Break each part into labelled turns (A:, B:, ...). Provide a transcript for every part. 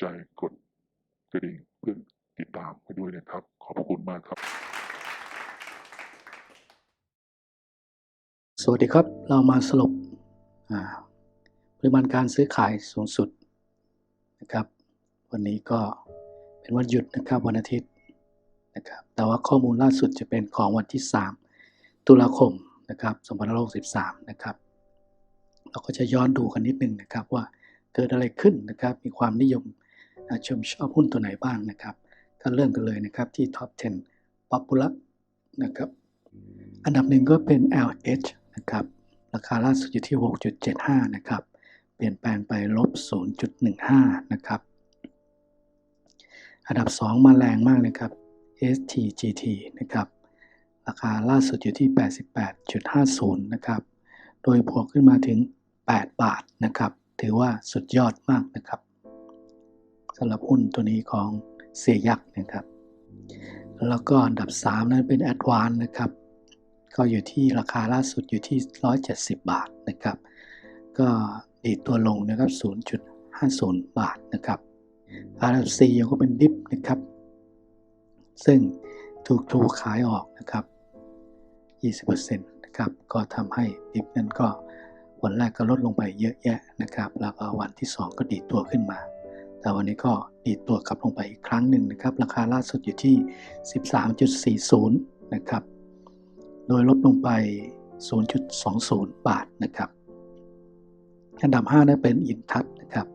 A: ใจกดกระดิ่งเพื่อติดตามให้ด้วยนะครับ ขอบคุณมากครับ
B: สวัสดีครับ เรามาสรุปปริมาณการซื้อขายสูงสุดนะครับ วันนี้ก็เป็นวันหยุดนะครับวันอาทิตย์นะครับแต่ว่าข้อมูลล่าสุดจะเป็นของวันที่ 3 ตุลาคมนะครับ2563นะครับ เราก็จะย้อนดูกันนิดนึงนะครับว่าเกิดอะไรขึ้นนะครับ มีความนิยม ชมชอบหุ้นตัวไหนบ้างนะครับ ก็เริ่มกันเลยนะครับที่ Top 10 Popular นะครับ อันดับหนึ่งก็เป็น LH นะครับ ราคาล่าสุดอยู่ที่ 6.75 นะครับ เปลี่ยนแปลงไปลบ 0.15 นะครับ อันดับ 2 มาแรงมากนะครับ STGT นะครับ ราคาล่าสุดอยู่ที่ 88.50 นะครับ โดยบวกขึ้นมาถึง 8 บาทนะครับ ถือว่าสุดยอดมากนะครับ สำหรับหุ้นตัวนี้ของเสียยักษ์นะครับ แล้วก็อันดับ 3 นั้นเป็น Advance นะครับ ก็อยู่ที่ราคาล่าสุดอยู่ที่ 170 บาทนะครับ ก็ดีตัวลงนะครับ 0.50 บาทนะครับอันดับ4ยังก็เป็นดิฟนะครับ ซึ่งถูกถูขายออกนะครับ 20%นะครับ ก็ทำให้ดิฟนั้นก็วันแรกก็ลดลงไปเยอะแยะนะครับ แล้วก็วันที่ 2 ก็ดีดตัวขึ้นมา แต่วันนี้ก็ดีดตัวกลับลงไปอีกครั้งหนึ่งนะครับ ราคาล่าสุดอยู่ที่ 13.40 นะครับ โดยลดลงไป 0.20 บาทนะครับอันดับ5นั้นเป็นอินทัศนะครับ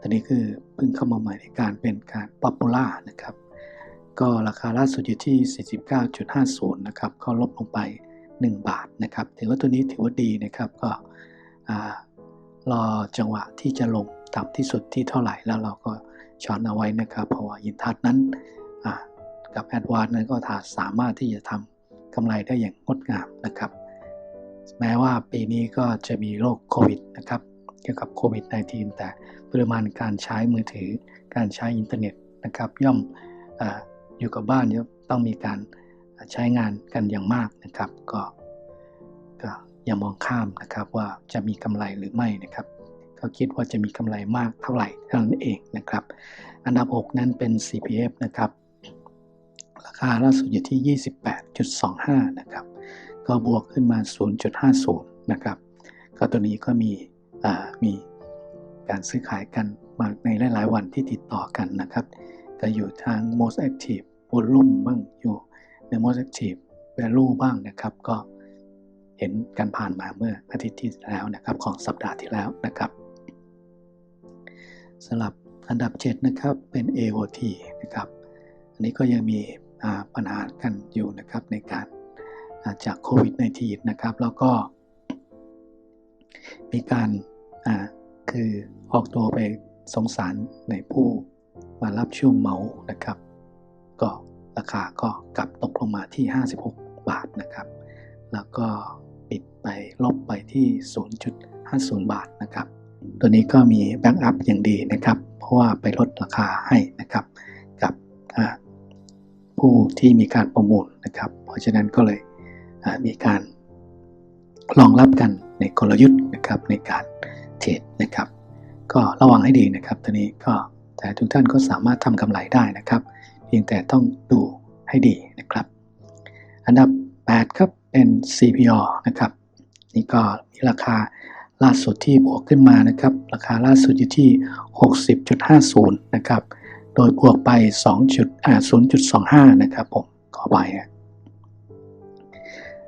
B: ตัวนี้คือเพิ่งเข้ามาใหม่ในการเป็นการป๊อปปูล่านะครับ ก็ราคาล่าสุดอยู่ที่ 49.50 นะครับ ก็ลดลงไป 1 บาทนะครับ ถือว่าตัวนี้ถือว่าดีนะครับ ก็อ่ารอจังหวะที่จะลง ต่ำที่สุดที่เท่าไหร่แล้วเราก็ช้อนเอาไว้นะครับ เพราะว่าอินทัศนั้นกับแอดวานนั้นก็ถาสามารถที่จะทำกำไรได้อย่างงดงามนะครับ แม้ว่าปีนี้ก็จะมีโรคโควิดนะครับเกี่ยวกับโควิด -19 แต่ปริมาณการใช้มือถือ การใช้อินเทอร์เน็ตนะครับ ย่อมออยู่กับบ้านย่อมต้องมีการใช้งานกันอย่างมากนะครับ ก็ก็อย่ามองข้ามนะครับว่าจะมีกำไรหรือไม่นะครับ ก็คิดว่าจะมีกำไรมากเท่าไหร่เท่านั้นเองนะครับ อันดับ 6 นั้นเป็น CPF นะครับ ราคาล่าสุดอยู่ที่ 28.25 นะครับ ก็บวกขึ้นมา 0.50 นะครับ ก็ตัวนี้ก็มีมีการซื้อขายกันมาในหลายๆ วันที่ติดต่อกันนะครับ ก็อยู่ทาง most active volume บ้างอยู่ใน most active value บ้างนะครับ ก็เห็นกันผ่านมาเมื่ออาทิตย์ที่แล้วนะครับ ของสัปดาห์ที่แล้วนะครับ สำหรับอันดับ 7 นะครับเป็น AOT นะครับ อันนี้ก็ยังมีปัญหากันอยู่นะครับในการาจากโควิด -19 นะครับ แล้วก็ มีการาคือออกตัวไปสงสารในผู้มารับช่วงเมานะครับ ก็ราคาก็กลับตกลงมาที่ 56 บาทนะครับ แล้วก็ปิดไปลบไปที่ 0.50 บาทนะครับ ตัวนี้ก็มีแบ็กอัพอย่างดีนะครับ เพราะว่าไปลดราคาให้นะครับ กับผู้ที่มีการประมูลนะครับ เพราะฉะนั้นก็เลยมีการรองรับกันในกลยุทธ์นะครับในการเทรดนะครับ ก็ระวังให้ดีนะครับตัวนี้ก็แต่ทุกท่านก็สามารถทำกำไรได้นะครับ เพียงแต่ต้องดูให้ดีนะครับ อันดับ 8 ครับเป็น CPO นะครับ นี่ก็มีราคา ล่าสุดที่บวกขึ้นมานะครับ ราคาล่าสุดอยู่ที่ 60.50 นะครับ โดยบวกไป2จุดอ่า0.25 นะครับผมขอไป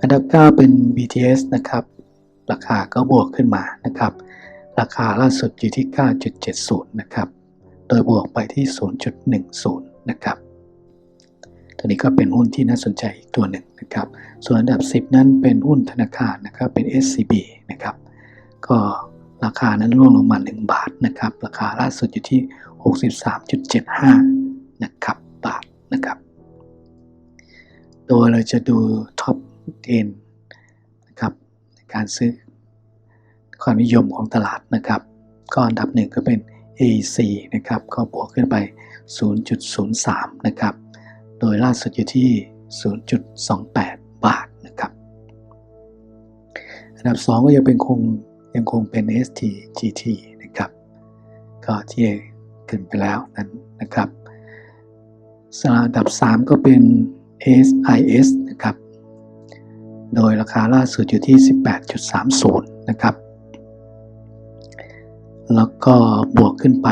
B: อันดับ 9 เป็น BTS นะครับ ราคาก็บวกขึ้นมานะครับ ราคาล่าสุดอยู่ที่ 9.70 นะครับ โดยบวกไปที่ 0.10 นะครับตัวนี้ก็เป็นหุ้นที่น่าสนใจอีกตัวหนึ่งนะครับ ส่วนอันดับ 10 นั้นเป็นหุ้นธนาคารนะครับ เป็น SCB นะครับ ก็ราคานั้นร่วงลงมา 1 บาทนะครับ ราคาล่าสุดอยู่ที่ 63.75 นะครับ บาทนะครับ โดยเราจะดูท็อปเนนะครับในการซื้อความนิยมของตลาดนะครับ ก็อันดับหนึ่งก็เป็น AC นะครับก็บวกขึ้นไป 0.03 นะครับ โดยล่าสุดอยู่ที่ 0.28 บาทนะครับ อันดับ 2 ก็ยังเป็นคง ยังคงเป็น STGT นะครับ ก็ที่ขึ้นไปแล้วนั้นนะครับสำหรับอันดับ 3 ก็เป็น SIS นะครับ โดยราคาล่าสุดอยู่ที่ 18.30 นะครับ แล้วก็บวกขึ้นไป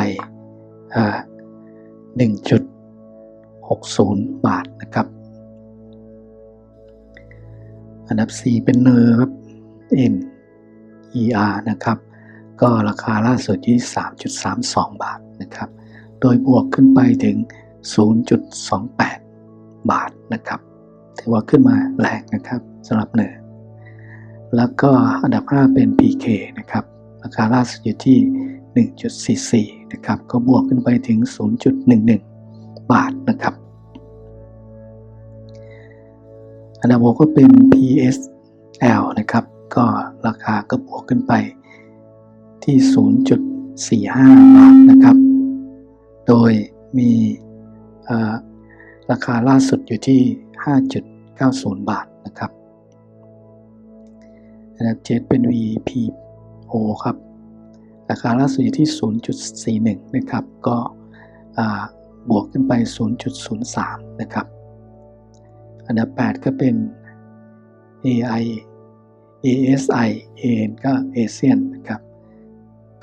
B: 1.60 บาทนะครับ อันดับ 4 เป็นเนอร์ครับ N ER นะครับ ก็ราคาล่าสุดที่ 3.32 บาทนะครับ โดยบวกขึ้นไปถึง 0.28 บาทนะครับ ถือว่าขึ้นมาแรงนะครับสำหรับเนอแล้วก็อันดับ 5 เป็น PK นะครับ ราคาล่าสุดอยู่ที่ 1.44 นะครับ ก็บวกขึ้นไปถึง 0.11 บาทนะครับ อันดับ 6 ก็เป็น PSL นะครับ ก็ราคาก็บวกขึ้นไปที่ 0.45 บาทนะครับ โดยมีราคาล่าสุดอยู่ที่ 5.90 บาทนะครับอันดับ7เป็น VPO ครับ ราคาล่าสุดอยู่ที่ 0.41 นะครับ ก็บวกขึ้นไป 0.03 นะครับ อันดับ 8 ก็เป็น AI ASI AN ก็ ASEAN นะครับ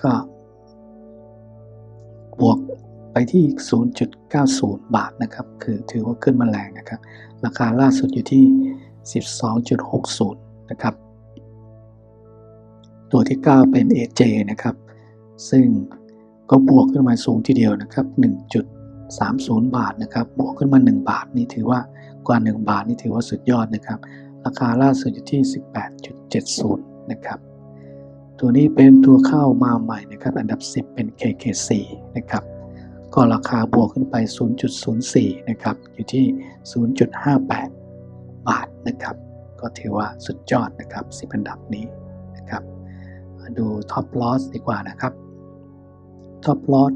B: ก็บวกไปที่ 0.90 บาทนะครับ คือถือว่าขึ้นมาแรงนะครับ ราคาล่าสุดอยู่ที่ 12.60 นะครับ ตัวที่ 9 เป็น AJ นะครับ ซึ่งก็บวกขึ้นมาสูงทีเดียวนะครับ 1.30 บาทนะครับ บวกขึ้นมา 1 บาทนี่ถือว่ากว่า 1 บาทนี่ถือว่าสุดยอดนะครับ ราคาล่าสุดอยู่ที่ 18.70 นะครับ ตัวนี้เป็นตัวเข้ามาใหม่นะครับ อันดับ 10 เป็น KKC นะครับ ก็ราคาบวกขึ้นไป 0.04 นะครับ อยู่ที่ 0.58 บาทนะครับ ก็ถือว่าสุดยอดนะครับ 10 อันดับนี้นะครับ ดู Top Loss ดีกว่านะครับ Top Loss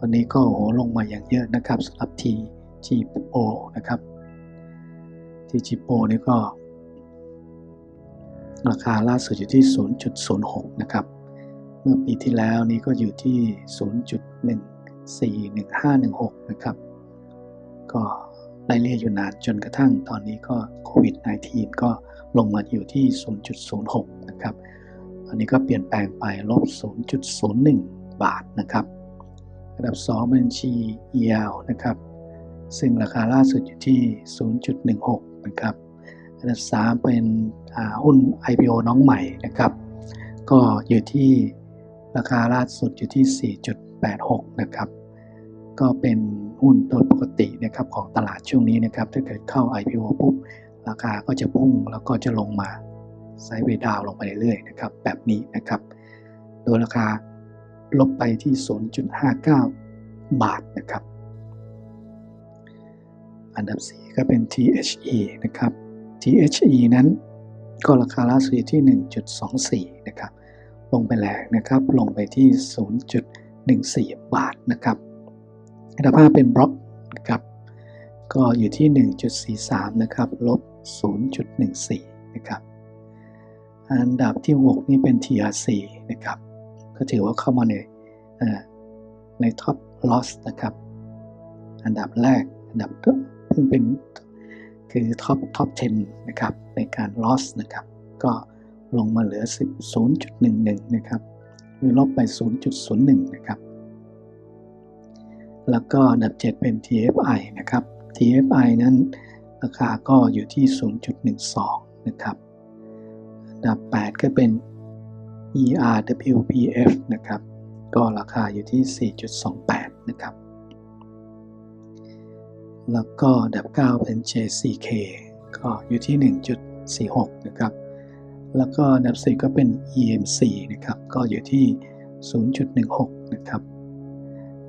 B: วันนี้ก็โหลงมาอย่างเยอะนะครับสำหรับ TGPO นะครับ TGPO นี่ก็ ราคาล่าสุดอยู่ที่ 0.06 นะครับ เมื่อปีที่แล้วนี้ก็อยู่ที่ 0.141516 นะครับ ก็ไล่เลี่ยอยู่นานจนกระทั่งตอนนี้ก็โควิด -19 ก็ลงมาอยู่ที่ 0.06 นะครับ อันนี้ก็เปลี่ยนแปลงไปลบ 0.01 บาทนะครับอันดับ 2 บัญชี EL นะครับ ซึ่งราคาล่าสุดอยู่ที่ 0.16 นะครับอันดับ3เป็นหุ้น IPO น้องใหม่นะครับ ก็อยู่ที่ราคาล่าสุดอยู่ที่ 4.86 นะครับ ก็เป็นหุ้นโดยปกตินะครับของตลาดช่วงนี้นะครับ ถ้าเกิดเข้า IPO ปุ๊บ ราคาก็จะพุ่งแล้วก็จะลงมาไซด์เวดาวลงไปเรื่อยๆนะครับ แบบนี้นะครับ โดยราคาลบไปที่ 0.59 บาทนะครับ อันดับ 4 ก็เป็น THE นะครับ THE นั้นก็ราคาล่าสุดที่ 1.24 นะครับ ลงไปแรงนะครับ ลงไปที่ 0.14 บาทนะครับอันดับ5เป็นบล็อกนะครับ ก็อยู่ที่ 1.43 นะครับ ลบ 0.14 นะครับ อันดับที่ 6 นี่เป็น TRC นะครับ ก็ถือว่าเข้ามาในในท็อปลอสนะครับ อันดับแรก อันดับ เพิ่งเป็นคือท็อปท็อป 10 นะครับ ในการ loss นะครับ ก็ลงมาเหลือ10.11 นะครับ หรือลบไป 0.01 นะครับ แล้วก็อันดับ 7 เป็น TFI นะครับ TFI นั้นราคาก็อยู่ที่ 0.12 นะครับ อันดับ 8 ก็เป็น ERWPF นะครับ ก็ราคาอยู่ที่ 4.28 นะครับ แล้วก็อันดับ 9 เป็น JCK ก็อยู่ที่ 1.46 นะครับ แล้วก็อันดับ4ก็เป็น EMC นะครับ ก็อยู่ที่ 0.16 นะครับ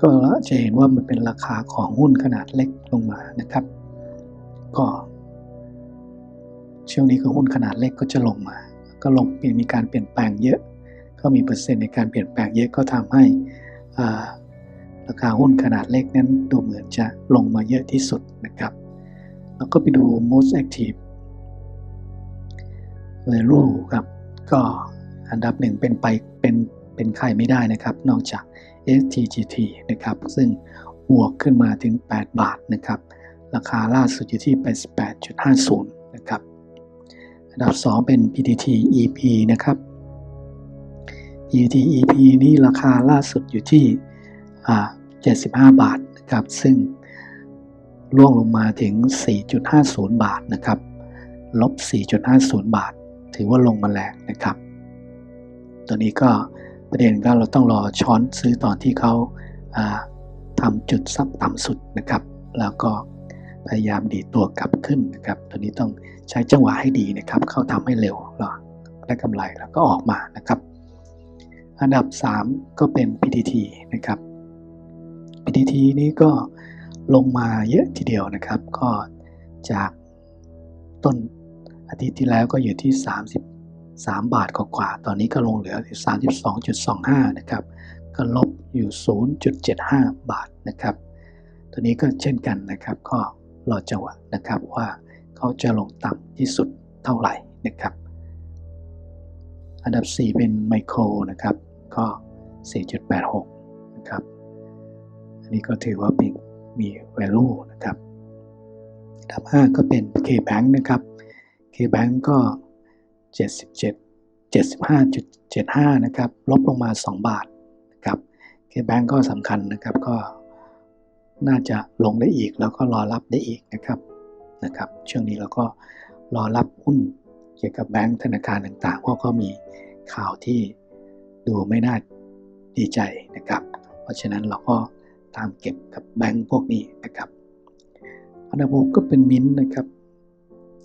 B: ก็จะเห็นว่ามันเป็นราคาของหุ้นขนาดเล็กลงมานะครับ ก็ช่วงนี้ก็หุ้นขนาดเล็กก็จะลงมา ก็ลงมีการเปลี่ยนแปลงเยอะ ก็มีเปอร์เซ็นต์ในการเปลี่ยนแปลงเยอะก็ทำให้ ราคาหุ้นขนาดเล็กนั้นดูเหมือนจะลงมาเยอะที่สุดนะครับ แล้วก็ไปดู most active value ครับ ก็อันดับหนึ่งเป็นไปเป็นเป็นใครไม่ได้นะครับ นอกจาก STGT นะครับ ซึ่งบวกขึ้นมาถึง 8 บาทนะครับ ราคาล่าสุดอยู่ที่ 88.50 นะครับ อันดับ 2 เป็น PTT EP นะครับ PTT EP นี่ราคาล่าสุดอยู่ที่ 75 บาทนะครับ ซึ่งร่วงลงมาถึง 4.50 บาทนะครับ ลบ 4.50 บาท ถือว่าลงมาแรงนะครับ ตัวนี้ก็ประเด็นก็เราต้องรอช้อนซื้อตอนที่เขาาทำจุดซับต่ำสุดนะครับ แล้วก็พยายามดีตัวกลับขึ้นนะครับ ตัวนี้ต้องใช้จังหวะให้ดีนะครับ เข้าทำให้เร็วแล้วได้กำไรแล้วก็ออกมานะครับ อันดับ 3 ก็เป็น PTT นะครับ PTT นี้ก็ลงมาเยอะทีเดียวนะครับ ก็จากต้นอาทิตย์ที่แล้วก็อยู่ที่ 33 บาทกว่าๆตอนนี้ก็ลงเหลืออยู่32.25 นะครับ ก็ลบอยู่ 0.75 บาทนะครับ ตัวนี้ก็เช่นกันนะครับ ก็รอจังหวะนะครับว่าเขาจะลงต่ำที่สุดเท่าไหร่นะครับ อันดับ 4 เป็นไมโครนะครับ ก็ 4.86 นะครับ นี้ก็ถือว่าเป็นมี value นะครับอันดับ 5 ก็เป็น KBank นะครับ KBank ก็ 77 75.75 นะครับ ลบลงมา 2 บาทนะครับ KBank ก็สำคัญนะครับก็น่าจะลงได้อีกแล้วก็รอรับได้อีกนะครับนะครับ ช่วงนี้เราก็รอรับหุ้นเกี่ยวกับแบงก์ธนาคารต่างๆเพราะก็มีข่าวที่ดูไม่น่าดีใจนะครับ เพราะฉะนั้นเราก็ ตามเก็บกับแบงก์พวกนี้นะครับ อันดับหกก็เป็นมินท์นะครับ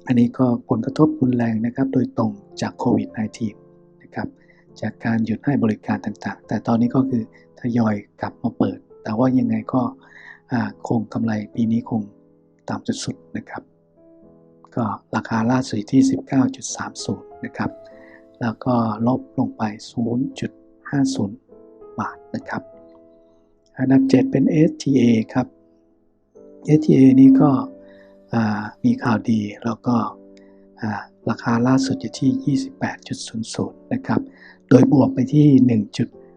B: อันนี้ก็ผลกระทบรุนแรงนะครับ โดยตรงจากโควิด -19 นะครับ จากการหยุดให้บริการต่างๆ แต่ตอนนี้ก็คือทยอยกลับมาเปิด แต่ว่ายังไงก็คงกำไรปีนี้คงต่ำสุดๆนะครับ ก็ราคาล่าสุดที่ 19.30 นะครับ แล้วก็ลบลงไป 0.50 บาทนะครับ อันดับ 7 เป็น STA ครับ STA นี้ก็มีข่าวดีแล้วก็ราคาล่าสุดอยู่ที่ 28.00 นะครับ โดยบวกไปที่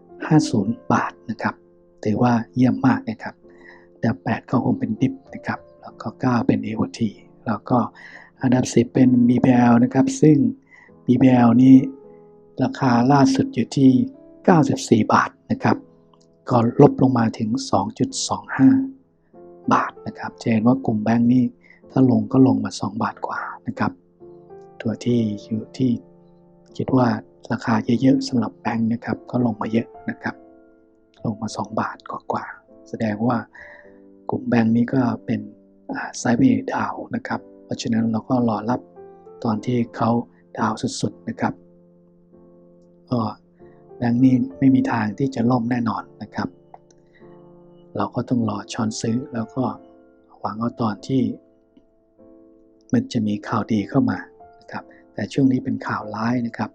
B: 1.50 บาทนะครับ ถือว่าเยี่ยมมากนะครับอันดับ 8 ก็คงเป็นดิฟนะครับ แล้วก็ 9 เป็น AOT แล้วก็อันดับ 10 เป็น BBL นะครับ ซึ่ง BBL นี้ราคาล่าสุดอยู่ที่ 94 บาทนะครับ ก็ลบลงมาถึง 2.25 บาทนะครับจะเห็นว่ากลุ่มแบงค์นี่ถ้าลงก็ลงมา 2 บาทกว่านะครับ ตัวที่อยู่ที่คิดว่าราคาเยอะๆสำหรับแบงค์นะครับ ก็ลงมาเยอะนะครับ ลงมา 2 บาทกว่าๆแสดงว่ากลุ่มแบงค์นี้ก็เป็นไซด์เวย์ดาวนะครับ เพราะฉะนั้นเราก็รอรับตอนที่เขาดาวสุดๆนะครับก็ แบงนี้ไม่มีทางที่จะล่มแน่นอนนะครับ เราก็ต้องรอช้อนซื้อแล้วก็หวังว่าตอนที่ มันจะมีข่าวดีเข้ามานะครับ แต่ช่วงนี้เป็นข่าวร้ายนะครับ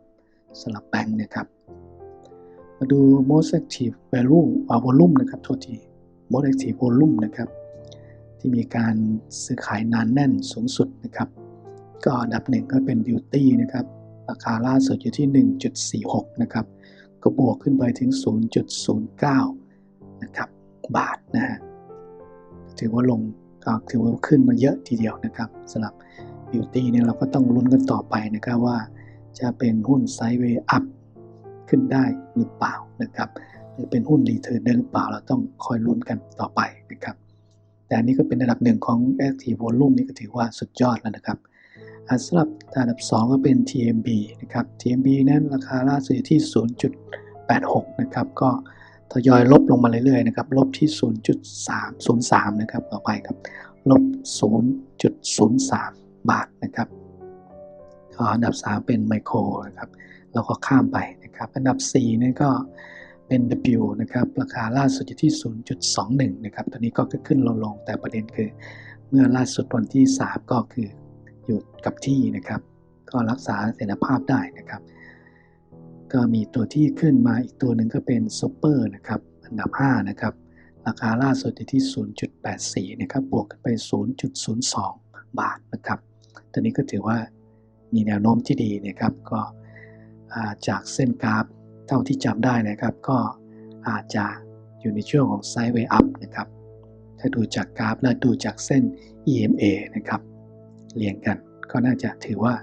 B: สำหรับแบงค์นะครับ มาดู most active value อ่า volume นะครับโทษที most active volume นะครับ ที่มีการซื้อขายนานแน่นสูงสุดนะครับ ก็อันดับหนึ่งก็เป็น beauty นะครับราคาล่าสุดอยู่ที่ 1.46 นะครับ ก็บวกขึ้นไปถึง 0.09 นะครับ บาทนะฮะถือว่าลงก็ถือว่าขึ้นมาเยอะทีเดียวนะครับสำหรับ beauty เนี่ยเราก็ต้องลุ้นกันต่อไปนะครับว่าจะเป็นหุ้นไซด์เวย์อัพขึ้นได้หรือเปล่านะครับหรือเป็นหุ้นรีเทิร์นได้หรือเปล่าเราต้องคอยลุ้นกันต่อไปนะครับ แต่อันนี้ก็เป็นอันดับหนึ่งของ active volume นี่ก็ถือว่าสุดยอดแล้วนะครับ สำหรับอันดับ 2 ก็เป็น TMB นะครับ TMB นั้นราคาล่าสุดที่ 0.86 นะครับ ก็ทยอยลบลงมาเรื่อยๆนะครับ ลบที่ 0.303 นะครับ ต่อไปครับ ลบ 0.03 บาทนะครับอันดับ 3 เป็นไมโครนะครับเราก็ข้ามไปนะครับ อันดับ4นี่ก็เป็น W นะครับ ราคาล่าสุดอยู่ที่ 0.21 นะครับ ตอนนี้ก็ขึ้นลง แต่ประเด็นคือ เมื่อล่าสุดวันที่ 3 ก็คือ อยู่กับที่นะครับ ก็รักษาเสถียรภาพได้นะครับ ก็มีตัวที่ขึ้นมาอีกตัวหนึ่งก็เป็นซูเปอร์นะครับอันดับ 5 นะครับ ราคาล่าสุดอยู่ที่ 0.84 นะครับ บวกขึ้นไป 0.02 บาทนะครับ ตัวนี้ก็ถือว่ามีแนวโน้มที่ดีนะครับ ก็จากเส้นกราฟเท่าที่จำได้นะครับ ก็อาจจะอยู่ในช่วงของไซด์เวย์อัพนะครับ ถ้าดูจากกราฟและดูจากเส้น EMA นะครับ เรียงกัน ก็น่าจะถือว่า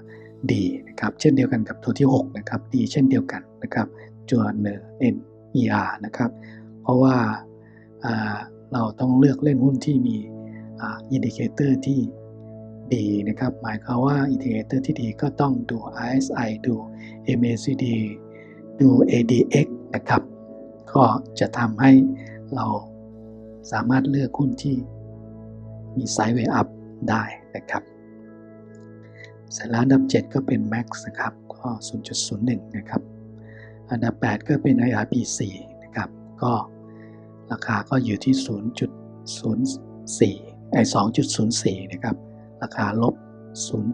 B: ดีนะครับ เช่นเดียวกันกับตัวที่ 6 นะครับดีเช่นเดียวกันนะครับตัวเนอ NER นะครับ เพราะว่าอ่าเราต้องเลือกเล่นหุ้นที่มีอินดิเคเตอร์ที่ดีนะครับ หมายความว่าอินดิเคเตอร์ที่ดีก็ต้องดู RSI ดู MACD ดู ADX นะครับ ก็จะทำให้เราสามารถเลือกหุ้นที่มีไซด์เวย์อัพได้นะครับ เสร็จแล้วอันดับ 7 ก็เป็น Max นะครับ ก็ 0.01 นะครับ อันดับ 8 ก็เป็น IRB4 นะครับ ก็ราคาก็อยู่ที่ 0.04 ไอ้ 2.04 นะครับ ราคาลบ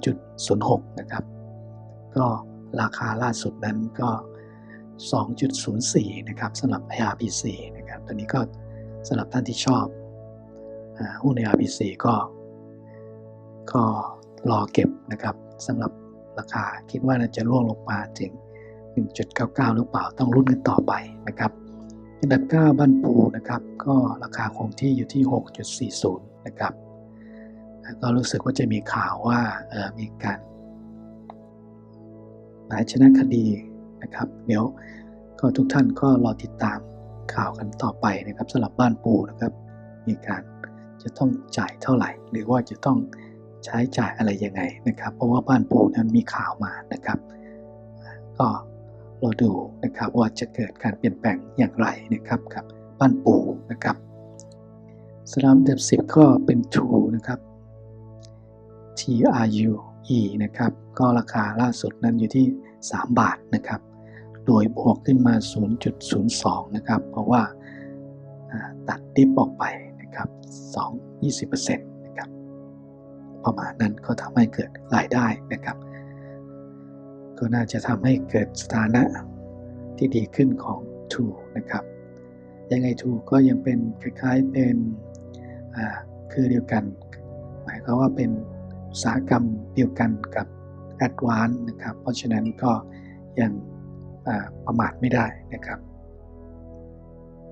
B: 0.06 นะครับ ก็ราคาล่าสุดนั้นก็ 2.04 นะครับสำหรับ IRBC นะครับตอนนี้ก็สำหรับท่านที่ชอบหุ้น IRBC ก็ ก็รอเก็บนะครับ สำหรับราคาคิดว่าน่าจะร่วงลงมาถึง 1.99 หรือเปล่าต้องรุ่นกันต่อไปนะครับอันดับ 9 บ้านปูนะครับ ก็ราคาคงที่อยู่ที่ 6.40 นะครับก็รู้สึกว่าจะมีข่าวว่ามีการหมายชนะคดีนะครับ เดี๋ยวก็ทุกท่านก็รอติดตามข่าวกันต่อไปนะครับสำหรับบ้านปูนะครับ มีการจะต้องจ่ายเท่าไหร่ หรือว่าจะต้อง ใช้จ่ายอะไรยังไงนะครับ เพราะว่าบ้านปูนั้นมีข่าวมานะครับ ก็รอดูนะครับว่าจะเกิดการเปลี่ยนแปลงอย่างไรนะครับกับบ้านปูนะครับสำหรับอันดับก็เป็น True นะครับ TRUE นะครับ ก็ราคาล่าสุดนั้นอยู่ที่ 3 บาทนะครับ โดยบวกขึ้นมา 0.02 นะครับ เพราะว่าตัดดิฟออกไปนะครับ 2 20%นะครับ ประมาณนั้นก็ทำให้เกิดรายได้นะครับ ก็น่าจะทำให้เกิดสถานะที่ดีขึ้นของ True นะครับ ยังไง True ก็ยังเป็นคล้ายๆเป็นคือเดียวกัน หมายความว่าเป็นอุตสาหกรรมเดียวกันกับ a d v a n c e นะครับ เพราะฉะนั้นก็ยังประมาทไม่ได้นะครับ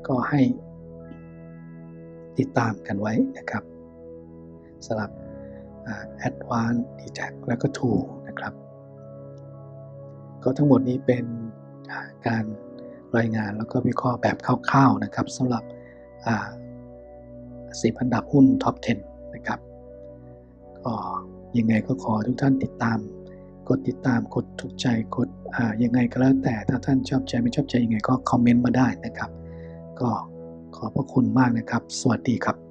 B: ก็ให้ติดตามกันไว้นะครับสำหรับ a d v a n c e d t a c แล้วก็ True นะครับ ก็ทั้งหมดนี้เป็นการรายงานแล้วก็วิเคราะห์แบบคร่าวๆนะครับสำหรับสิบอันดับหุ้นท็อป 10 นะครับก็ยังไงก็ขอทุกท่านติดตาม กดติดตามกดถูกใจกดอ่ายังไงก็แล้วแต่ถ้าท่านชอบใจไม่ชอบใจยังไงก็คอมเมนต์มาได้นะครับ ก็ขอบพระคุณมากนะครับ สวัสดีครับ